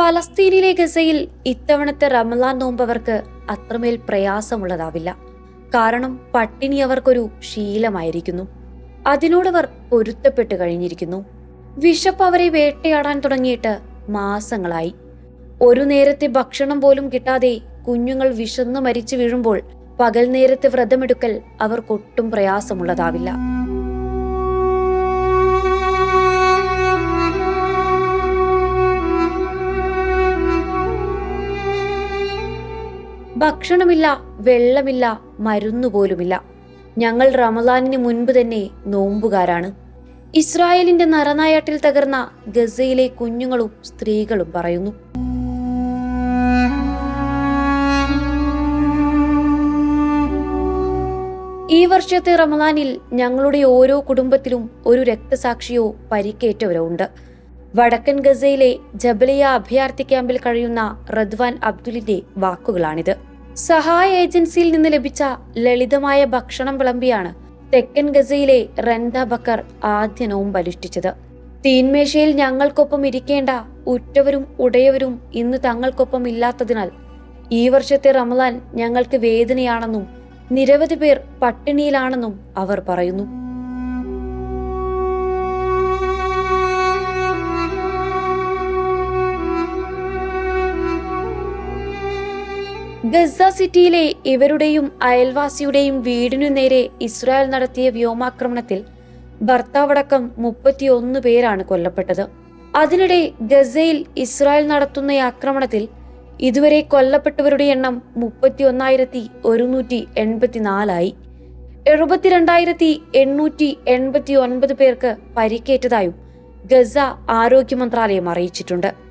ഫലസ്തീനിലെ ഗസയിൽ ഇത്തവണത്തെ റമലാൻ നോമ്പവർക്ക് അത്രമേൽ പ്രയാസമുള്ളതാവില്ല. കാരണം പട്ടിണി അവർക്കൊരു ശീലമായിരിക്കുന്നു. അതിനോടവർ പൊരുത്തപ്പെട്ട് കഴിഞ്ഞിരിക്കുന്നു. വിശപ്പ് അവരെ വേട്ടയാടാൻ തുടങ്ങിയിട്ട് മാസങ്ങളായി. ഒരു നേരത്തെ ഭക്ഷണം പോലും കിട്ടാതെ കുഞ്ഞുങ്ങൾ വിശന്നു മരിച്ചു വീഴുമ്പോൾ പകൽ നേരത്തെ വ്രതമെടുക്കൽ അവർക്കൊട്ടും പ്രയാസമുള്ളതാവില്ല. ഭക്ഷണമില്ല വെള്ളമില്ല മരുന്നുപോലുമില്ല. ഞങ്ങൾ റമദാനിന് മുൻപ് തന്നെ നോമ്പുകാരാണ്. ഇസ്രായേലിന്റെ നരനായാട്ടിൽ തകർന്ന ഗസയിലെ കുഞ്ഞുങ്ങളും സ്ത്രീകളും പറയുന്നു. ഈ വർഷത്തെ റമദാനിൽ ഞങ്ങളുടെ ഓരോ കുടുംബത്തിലും ഒരു രക്തസാക്ഷിയോ പരിക്കേറ്റവരോ ഉണ്ട്. വടക്കൻ ഗസയിലെ ജബലിയ അഭയാർത്ഥി ക്യാമ്പിൽ കഴിയുന്ന റദ്വാൻ അബ്ദുലിന്റെ വാക്കുകളാണിത്. സഹായ ഏജൻസിയിൽ നിന്ന് ലഭിച്ച ലളിതമായ ഭക്ഷണം വിളമ്പിയാണ് തെക്കൻ ഗസയിലെ റെൻഡ ബക്കർ ആദ്യ നോമ്പ് അനുഷ്ഠിച്ചത്. തീന്മേശയിൽ ഞങ്ങൾക്കൊപ്പം ഇരിക്കേണ്ട ഉറ്റവരും ഉടയവരും ഇന്ന് തങ്ങൾക്കൊപ്പം ഇല്ലാത്തതിനാൽ ഈ വർഷത്തെ റമദാൻ ഞങ്ങൾക്ക് വേദനയാണെന്നും നിരവധി പേർ പട്ടിണിയിലാണെന്നും അവർ പറയുന്നു. ഗസ സിറ്റിയിലെ ഇവരുടെയും അയൽവാസിയുടെയും വീടിനു നേരെ ഇസ്രായേൽ നടത്തിയ വ്യോമാക്രമണത്തിൽ ഭർത്താവടക്കം മുപ്പത്തിയൊന്ന് പേരാണ് കൊല്ലപ്പെട്ടത്. അതിനിടെ ഗസയിൽ ഇസ്രായേൽ നടത്തുന്ന ആക്രമണത്തിൽ ഇതുവരെ കൊല്ലപ്പെട്ടവരുടെ എണ്ണം മുപ്പത്തിയൊന്നായിരത്തി ഒരുന്നൂറ്റി എൺപത്തിനാലായി എഴുപത്തിരണ്ടായിരത്തി എണ്ണൂറ്റി എൺപത്തി ഒൻപത് പേർക്ക് പരിക്കേറ്റതായും ഗസ ആരോഗ്യ മന്ത്രാലയം അറിയിച്ചിട്ടുണ്ട്.